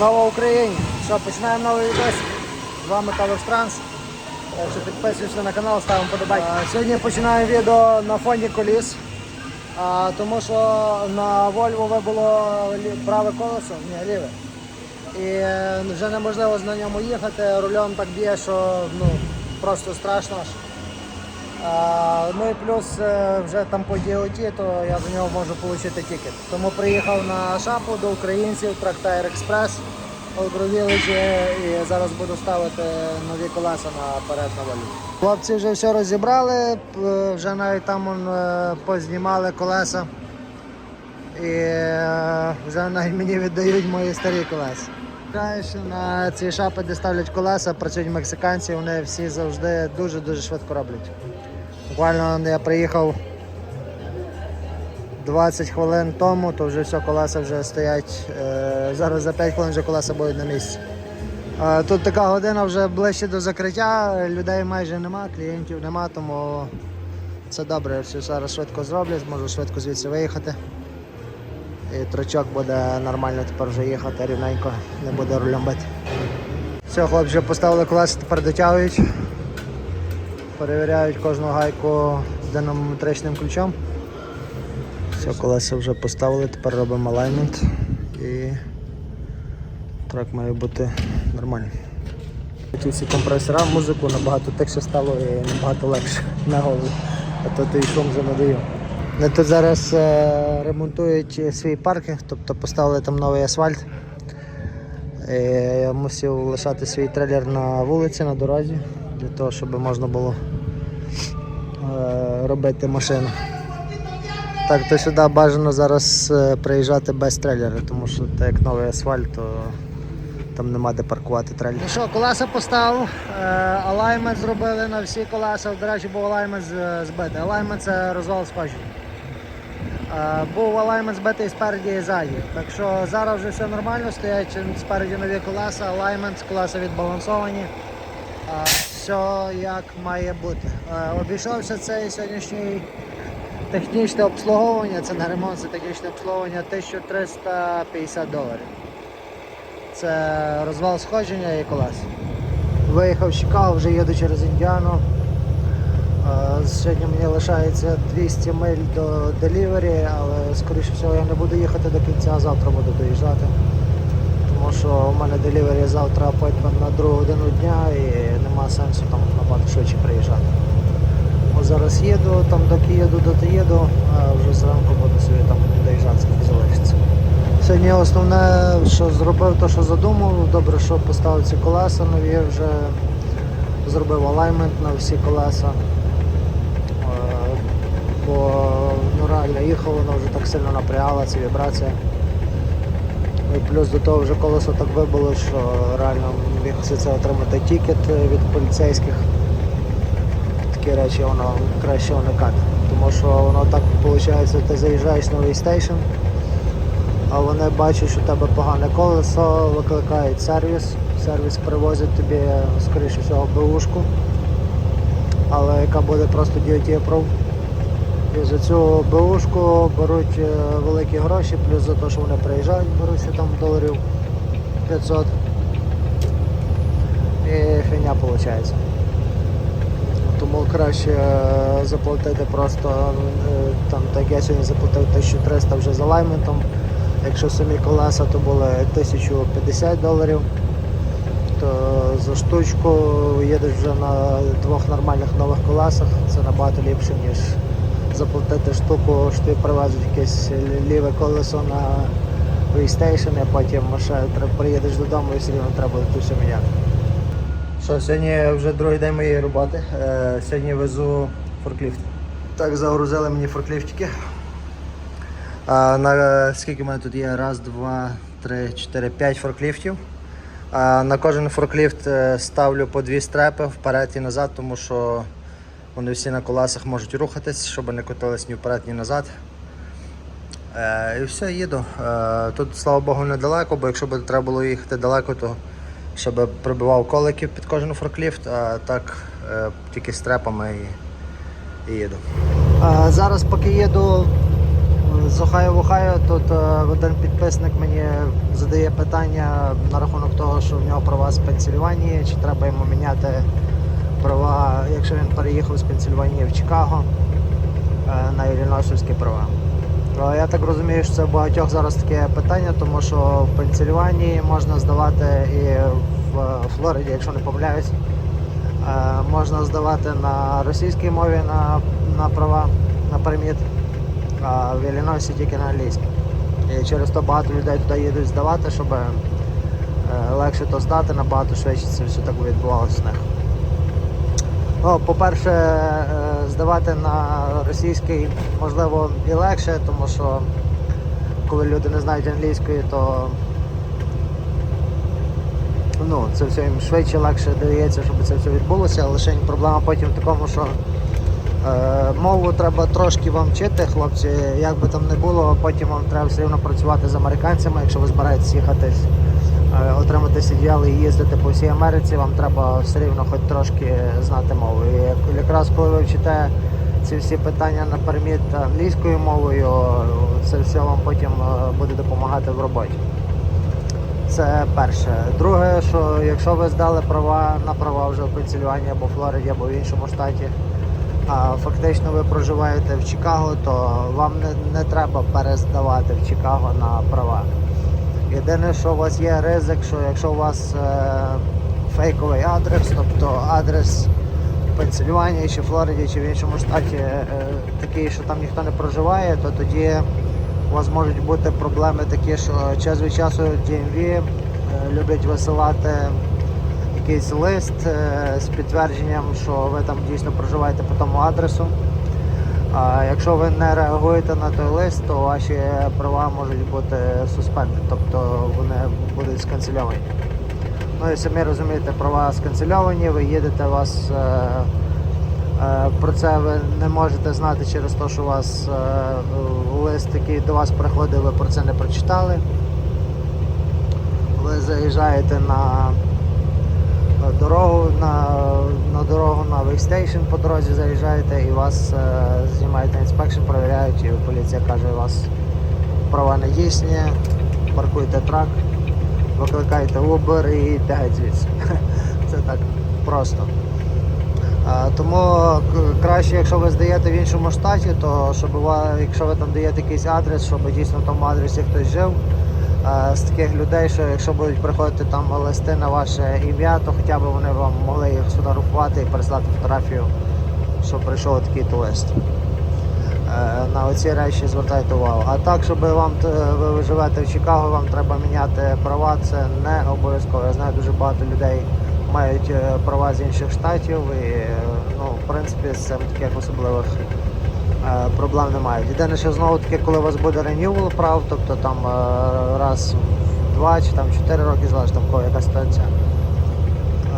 Слава Україні! Що, починаємо новий відос. З вами Калош Транс. Якщо підписуєшся на канал, ставимо подобайки. Сьогодні починаємо відео на фоні коліс. Тому що на Volvo вибуло праве колесо, ні, ліве. І е, вже неможливо на ньому їхати, рулем так б'є, що ну, просто страшно. Ну і плюс е, вже там по DOT, то я за нього можу отримати тікет. Тому приїхав на шапу до українців, Трактайр Експрес у і зараз буду ставити нові колеса наперед на валю. Хлопці вже все розібрали, вже навіть там он, е, познімали колеса. І е, вже навіть мені віддають мої старі колеса. На ці шапи, де ставлять колеса, працюють мексиканці, вони всі завжди дуже-дуже швидко роблять. Буквально я приїхав 20 хвилин тому, то вже все, колеса вже стоять. Е, зараз за 5 хвилин вже колеса будуть на місці. Е, Тут така година вже ближче до закриття, людей майже нема, клієнтів нема, тому це добре, все зараз швидко зроблять, зможу швидко звідси виїхати. І трочок буде нормально тепер вже їхати рівненько, не буде рулем бити. Все, хлопці вже поставили колеса, тепер дотягують. Перевіряють кожну гайку динамометричним ключом. Все, колеса вже поставили, тепер робимо алаймент і трак має бути нормальний. Ці всі компресора, музику набагато тихше стало і набагато легше на голову, а то той шум вже надаю. Вони тут зараз е, ремонтують свій паркінг, тобто поставили там новий асфальт. І я мусив лишати свій трейлер на вулиці, на дорозі, для того, щоб можна було е, робити машину. Так, то сюди бажано зараз е, приїжджати без трейлера, тому що так як новий асфальт, то там нема де паркувати трейлер. Ну що, колеса поставив, е, алаймент зробили на всі колеса. До речі, був алаймент збитий. Алаймент це розвал. Е, Був алаймент збитий спереді і ззаді. Так що зараз вже все нормально, стоять спереді нові колеса, алаймент, колеса відбалансовані. Все як має бути. Е, Обійшовся цей сьогоднішній технічне обслуговування, це не ремонт, це технічне обслуговування 1350 доларів. Це розвал сходження і колеса. Виїхав з Чикаго, вже їду через Індіану. Е, Сьогодні мені лишається 200 миль до делівері, але скоріше всього я не буду їхати до кінця, завтра буду доїжджати. Що у мене делівері завтра апойтмент на другу годину дня і нема сенсу там набагато швидше приїжджати. Ось зараз їду, там доки їду, доти їду, а вже зранку буду собі там доїжджати, скільки залишиться. Сьогодні основне, що зробив, то що задумав, добре, що поставив ці колеса нові, вже зробив алаймент на всі колеса. Е, Бо ну, реально їхав, воно вже так сильно напрягало, ці вібрації. І плюс до того вже колесо так вибило, що реально міг все це отримати тікет від поліцейських. Такі речі воно краще уникати. Тому що воно так виходить, ти заїжджаєш на новий стейшн, а вони бачать, що в тебе погане колесо, викликають сервіс. Сервіс привозить тобі, скоріше всього, БУшку, але яка буде просто Pro. І за цю БУшку беруть е, великі гроші, плюс за те, що вони приїжджають, беруть ще там доларів 500. І фігня виходить. Тому краще е, заплатити просто е, там, так я сьогодні заплатив 1300 вже з алайментом. Якщо самі колеса, то були 1050 доларів, то за штучку їдеш вже на двох нормальних нових колесах, це набагато ліпше, ніж заплатити штуку, що ти привезуть якесь ліве колесо на вейстейшн, а потім ще треба- приїдеш додому і все рівно треба все міняти. Що, сьогодні вже другий день моєї роботи. Е, сьогодні везу форкліфт. Так, загрузили мені форкліфтики. А, на, скільки в мене тут є? Раз, два, три, чотири, п'ять форкліфтів. А, на кожен форкліфт е, ставлю по дві стрепи вперед і назад, тому що вони всі на колесах можуть рухатись, щоб не котились ні вперед, ні назад. Е, і все, їду. Е, тут, слава Богу, недалеко, бо якщо б треба було їхати далеко, то щоб прибивав коликів під кожен форкліфт, а так е, тільки стрепами і, і їду. А, зараз, поки їду, з Ohio в Ohio. Тут е, один підписник мені задає питання на рахунок того, що в нього права з Пенсільванії, чи треба йому міняти права, якщо він переїхав з Пенсільванії в Чикаго е, на іллінойсовські права. Е, Я так розумію, що це багатьох зараз таке питання, тому що в Пенсільванії можна здавати і в Флориді, якщо не помиляюсь, е, можна здавати на російській мові на, на права, на перміт, а в Іллінойсі тільки на англійській. І через то багато людей туди їдуть здавати, щоб е, легше то здати, набагато швидше це все так відбувалося в них. Ну, по-перше, е, здавати на російський можливо і легше, тому що коли люди не знають англійської, то ну, це все їм швидше, легше дається, щоб це все відбулося. Лише проблема потім в такому, що е, мову треба трошки вам вчити, хлопці, як би там не було, потім вам треба все рівно працювати з американцями, якщо ви збираєтесь їхати е, отримати CDL і їздити по всій Америці, вам треба все рівно хоч трошки знати мову. І якраз коли ви вчите ці всі питання на перміт англійською мовою, це все вам потім е, буде допомагати в роботі. Це перше. Друге, що якщо ви здали права на права вже в Пенсільванії або Флориді, або в іншому штаті, а фактично ви проживаєте в Чикаго, то вам не, не треба перездавати в Чикаго на права. Єдине, що у вас є ризик, що якщо у вас е, фейковий адрес, тобто адрес в Пенсильванії чи Флориді чи в іншому штаті е, такий, що там ніхто не проживає, то тоді у вас можуть бути проблеми такі, що час від часу DMV е, люблять висилати якийсь лист е, з підтвердженням, що ви там дійсно проживаєте по тому адресу. А якщо ви не реагуєте на той лист, то ваші права можуть бути суспенди, тобто вони будуть сканцельовані. Ну і самі розумієте, права сканцельовані, ви їдете, вас е, е, про це ви не можете знати через те, що у вас е, лист, який до вас приходив, ви про це не прочитали. Ви заїжджаєте на дорогу на, на дорогу на вейстейшн по дорозі заїжджаєте і вас е, знімають на інспекшн, перевіряють, і поліція каже, у вас права не дійсні, паркуйте трак, викликайте Uber і йдете звідси. Це так просто. А, Тому краще, якщо ви здаєте в іншому штаті, то щоб якщо ви там даєте якийсь адрес, щоб дійсно в тому адресі хтось жив, е, з таких людей, що якщо будуть приходити там листи на ваше ім'я, то хоча б вони вам могли їх сфотографувати і переслати фотографію, що прийшов такий то лист. Е, На оці речі звертайте увагу. А так, щоб вам ви живете в Чикаго, вам треба міняти права, це не обов'язково. Я знаю дуже багато людей мають е, права з інших штатів і е, ну, в принципі з таких особливих е, проблем немає. Єдине, що знову таки, коли у вас буде renewal прав, тобто там е, раз в два чи там чотири роки, залежить там кого яка ситуація.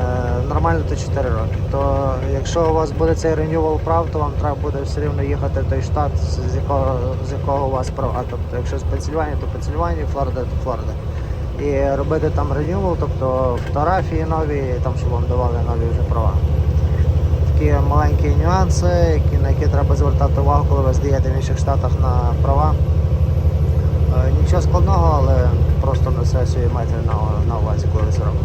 Е, Нормально то 4 роки. То якщо у вас буде цей renewal прав, то вам треба буде все рівно їхати в той штат, з якого, з якого у вас права. Тобто, якщо з Пенсільванії, то Пенсільванія, Флорида, то Флорида. І робити там renewal, тобто фотографії нові, там, щоб вам давали нові вже права. Такі маленькі нюанси, на які треба звертати увагу, коли ви здаєте в інших штатах на права. Е, Нічого складного, але просто на сесію майте на, увазі, коли це робите.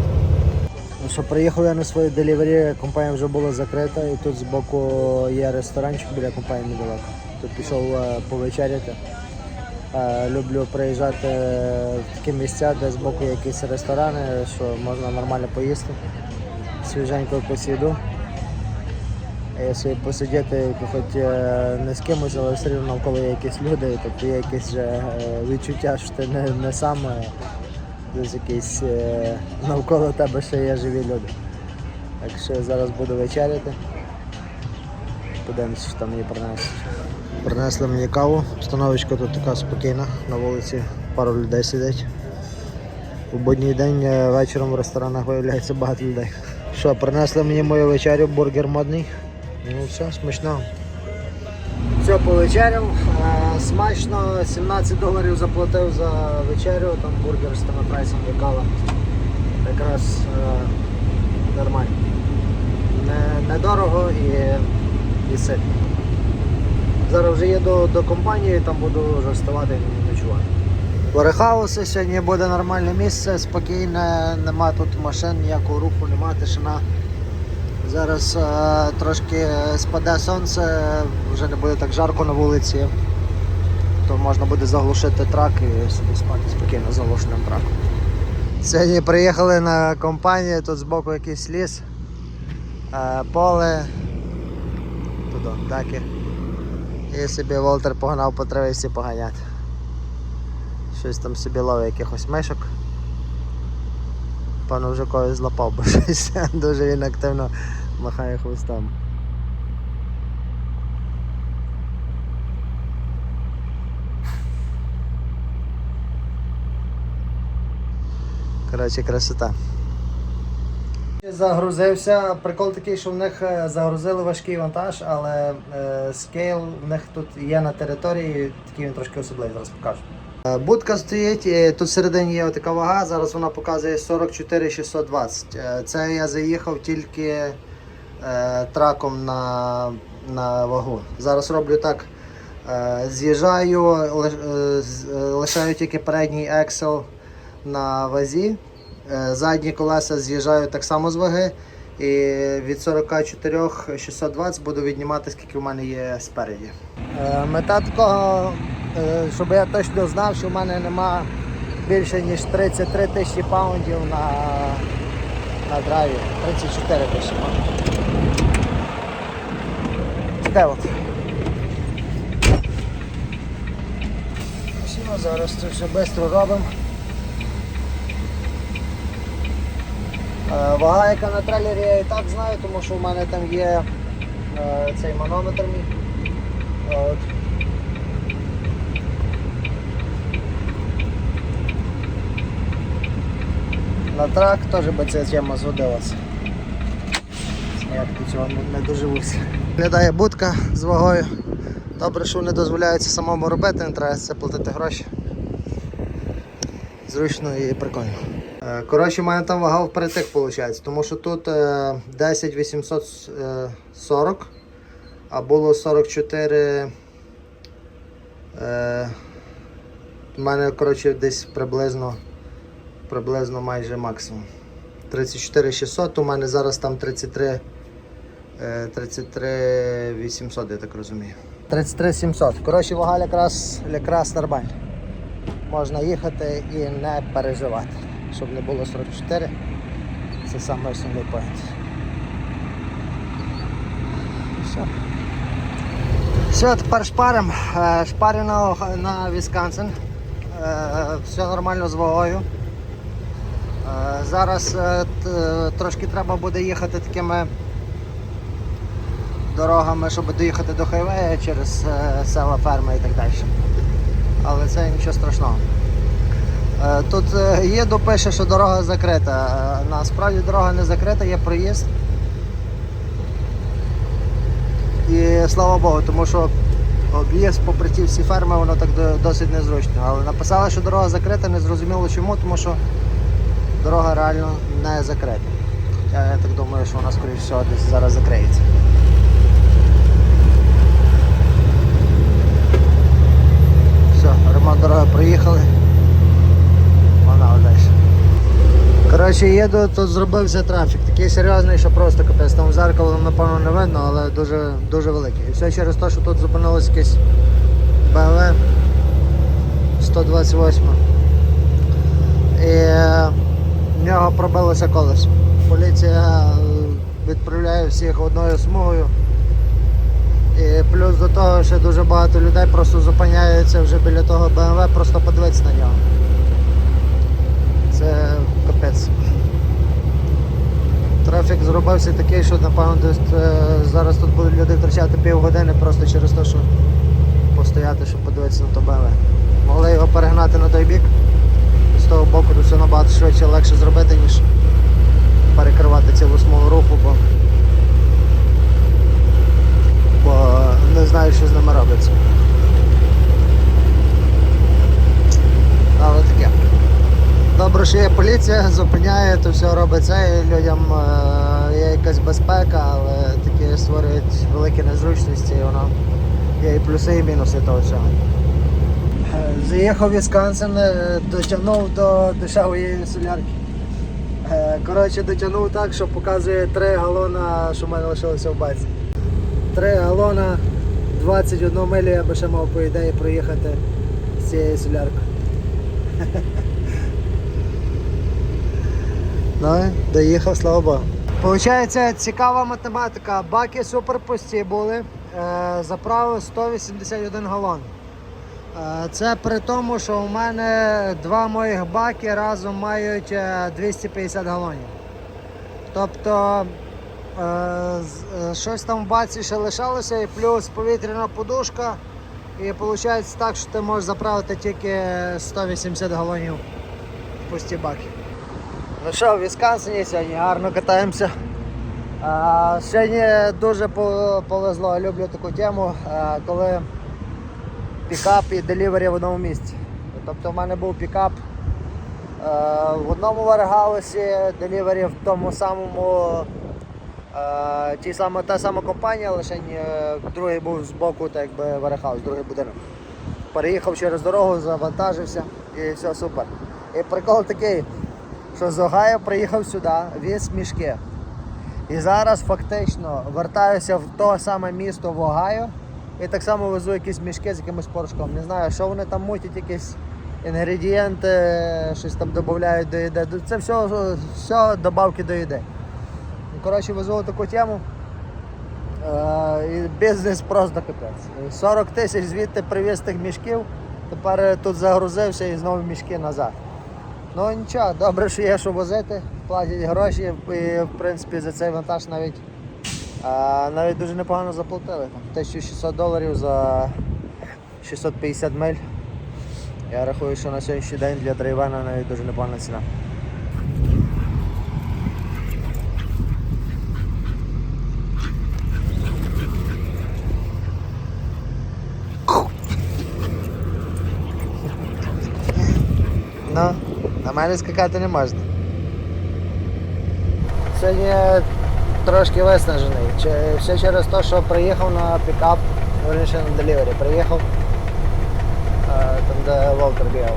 Ну що, приїхав я на свою делівері, компанія вже була закрита і тут збоку є ресторанчик біля компанії недалеко. Тут пішов е, повечеряти. Е, Люблю приїжджати в такі місця, де збоку якісь ресторани, що можна нормально поїсти, свіженько якусь І посидіти, хоч е, не з кимось, але все рівно навколо є якісь люди, тобто є якесь е, відчуття, що ти не, не сам, десь якісь е, навколо тебе ще є живі люди. Так що зараз буду вечеряти. Подивимося, що там мені принесуть. Принесли мені каву, становочка тут така спокійна, на вулиці пару людей сидить. У будній день вечором в ресторанах виявляється багато людей. Що, принесли мені мою вечерю, бургер модний. Ну все, смачно. Все, повечеряв. Е, Смачно, 17 доларів заплатив за вечерю, там бургер з тими прайсом і кава. Якраз е, нормально. Не, недорого і, і ситно. Зараз вже їду до компанії, там буду вже вставати і ночувати. Варехауси сьогодні буде нормальне місце, спокійне, нема тут машин, ніякого руху, нема тишина. Зараз е, трошки спаде сонце, вже не буде так жарко на вулиці, то можна буде заглушити трак і собі спати спокійно з заглушеним траком. Сьогодні приїхали на компанію, тут збоку якийсь ліс, е, поле, туди, даки. І собі Волтер погнав по трависі поганяти. Щось там собі ловить якихось мишок. Певно вже когось злапав, бо щось дуже він активно махає хвостом. Коротше, красота. Загрузився. Прикол такий, що в них е, загрузили важкий вантаж, але е, скейл в них тут є на території, такий він трошки особливий, зараз покажу. Е, Будка стоїть, тут всередині є така вага, зараз вона показує 44 620. Е, Це я заїхав тільки е, траком на, на вагу. Зараз роблю так. е, З'їжджаю, е, е, лишаю тільки передній Excel на вазі. Е, Задні колеса з'їжджаю так само з ваги. І від 44 620 буду віднімати, скільки в мене є спереді. Е, Мета такого, е, щоб я точно знав, що в мене нема більше ніж 33 тисячі паундів на, на драйві. 34 тисячі паундів. Таке от. Все, зараз це все швидко робимо. Е, Вага, яка на трейлері, я і так знаю, тому що в мене там є е, цей манометр мій. На трак теж би ця тема згодилася. Як до цього не, доживуся. Глядає будка з вагою. Добре, що не дозволяється самому робити, не треба це платити гроші. Зручно і прикольно. Е, Коротше, в мене там вага впритик виходить, тому що тут е, 10 840, а було 44. Е, У мене коротше, десь приблизно, приблизно майже максимум. 34 600, у мене зараз там 33, е, 33 800, я так розумію. 33 700. Коротше, вага якраз, якраз нормальна можна їхати і не переживати, щоб не було 44. Це саме основний поінт. Все. Все, тепер шпарим. Е, Шпарю на, на Вісконсин. Е, Все нормально з вагою. Е, Зараз е, трошки треба буде їхати такими дорогами, щоб доїхати до хайвея через е, села, ферми і так далі але це нічого страшного. Тут е, їду, пише, що дорога закрита. Насправді дорога не закрита, є проїзд. І слава Богу, тому що об'їзд попри ті всі ферми, воно так досить незручно. Але написали, що дорога закрита, не зрозуміло чому, тому що дорога реально не закрита. Хоча я так думаю, що вона скоріш всього десь зараз закриється. Все, ремонт дороги проїхали. Вона далі. Коротше, їду, тут зробився трафік. Такий серйозний, що просто капець. Там зеркало напевно не видно, але дуже, дуже великий. І все через те, що тут зупинилось якесь BMW 128. І в нього пробилося колесо. Поліція е, відправляє всіх одною смугою. І плюс до того, що дуже багато людей просто зупиняються вже біля того BMW, просто подивитися на нього. Це капець. Трафік зробився такий, що напевно е, зараз тут будуть люди втрачати півгодини просто через те, що постояти, щоб подивитися на то BMW. Могли його перегнати на той бік. З того боку тут все набагато швидше легше зробити, ніж перекривати цілу смугу руху, бо бо не знаю, що з ними робиться. Але таке. Добре, що є поліція, зупиняє, то все робиться, і людям е, є якась безпека, але такі створюють великі незручності і воно Є і плюси, і мінуси того всього. Заїхав в Вісконсин, е, дотягнув до дешевої солярки. Е, Коротше, дотягнув так, що показує 3 галона, що в мене лишилося в баці. 3 галона, 21 милі я би ще мав по ідеї проїхати з цією соляркою. Ну, доїхав, слава Богу. Получається, цікава математика. Баки супер пусті були. Е, Заправив 181 галон. Е, Це при тому, що у мене два моїх баки разом мають е, 250 галонів. Тобто е, е, щось там в баці ще лишалося, і плюс повітряна подушка. І виходить так, що ти можеш заправити тільки 180 галонів в пусті баки. Ну що, в Вісконсині сьогодні гарно катаємося. Сьогодні дуже повезло, люблю таку тему, коли пікап і делівері в одному місці. Тобто в мене був пікап е, в одному варгаусі, делівері в тому самому, е, ті саме, та сама компанія, лише е, другий був з боку, так якби варгаус, другий будинок. Переїхав через дорогу, завантажився і все супер. І прикол такий, що з Огайо приїхав сюди, віз мішки. І зараз фактично вертаюся в те саме місто в Огайо і так само везу якісь мішки з якимось порошком. Не знаю, що вони там мутять, якісь інгредієнти, щось там додають до їди. Це все, все добавки до їди. Ну, Коротше, везу таку тему. Е, і бізнес просто капець. 40 тисяч звідти привіз тих мішків, тепер тут загрузився і знову мішки назад. Ну нічого, добре, що є що возити, платять гроші і в принципі за цей вантаж навіть, а, навіть дуже непогано заплатили. Там 1600 доларів за 650 миль. Я рахую, що на сьогоднішній день для драйвена навіть дуже непогана ціна. Ну, на мене скакати не можна. Сьогодні трошки виснажений. Все через те, що приїхав на пікап, верніше на делівері. Приїхав е, там, де Волтер бігав.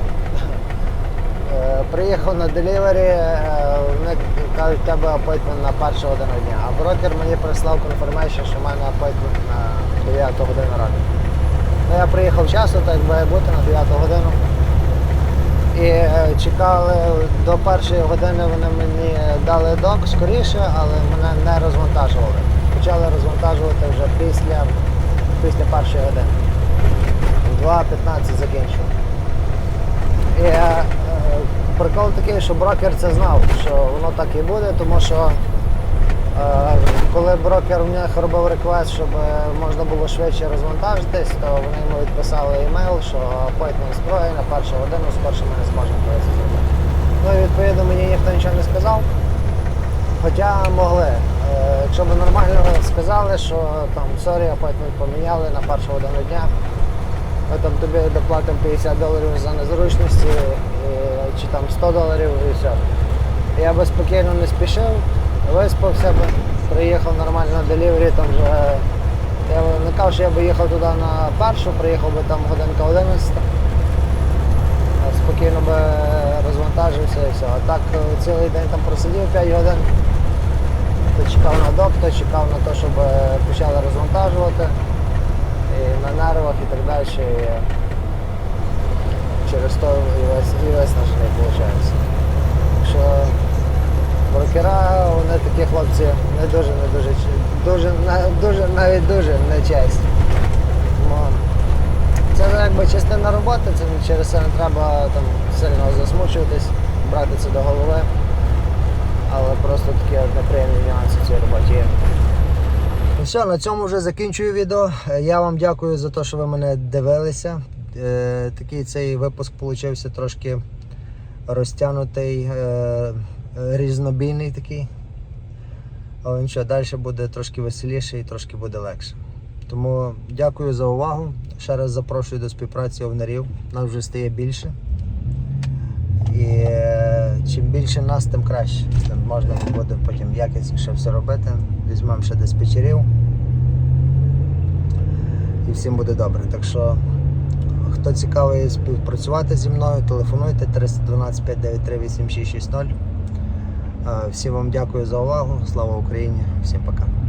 Е, Приїхав на делівері, е, вони кажуть, в тебе апойтмент на першу годину дня. А брокер мені прислав конфірмейшн, що в мене апойтмент на 9 годину ранку. Ну, я приїхав вчасно, так має бути на 9 годину. І е, чекали до першої години вони мені дали док скоріше, але мене не розвантажували. Почали розвантажувати вже після, після першої години. 2.15 закінчив. І е, е, прикол такий, що брокер це знав, що воно так і буде, тому що коли брокер них робив реквест, щоб е, можна було швидше розвантажитись, то вони йому відписали емейл, що апойтмент зброї на першу годину скорше ми не зможемо це зробити. Ну і відповідно мені ніхто нічого не сказав. Хоча могли. Е, Якщо б нормально сказали, що там сорі, апойтмент поміняли на першу годину дня, ми там тобі доплатимо 50 доларів за незручності чи там 100 доларів і все. Я би спокійно не спішив, виспався би, приїхав нормально на делівері, там вже я би не кажу, що я би їхав туди на першу, приїхав би там годинка 11. а Спокійно би розвантажився і все. А так е, цілий день там просидів 5 годин, то чекав на док, то чекав на те, щоб е, почали розвантажувати і на нервах і так далі. І через то і весь, і виснажений виходить. Що брокера, вони такі хлопці не дуже, не дуже, дуже, дуже, навіть дуже нечесні. Тому Це якби частина роботи, це через це не треба там сильно засмучуватись, брати це до голови. Але просто такі неприємні нюанси в цій роботі є. Ну все, на цьому вже закінчую відео. Е, Я вам дякую за те, що ви мене дивилися. Е, такий цей випуск вийшов трошки розтягнутий, е, різнобійний такий. Але нічого, далі буде трошки веселіше і трошки буде легше. Тому дякую за увагу. Ще раз запрошую до співпраці овнарів. Нас вже стає більше. І е, чим більше нас, тим краще. Тим можна буде потім якісніше все робити. Візьмемо ще диспетчерів. і всім буде добре. Так що, хто цікавий співпрацювати зі мною, телефонуйте 312 593 8660. Е, Всім вам дякую за увагу. Слава Україні! Всім пока.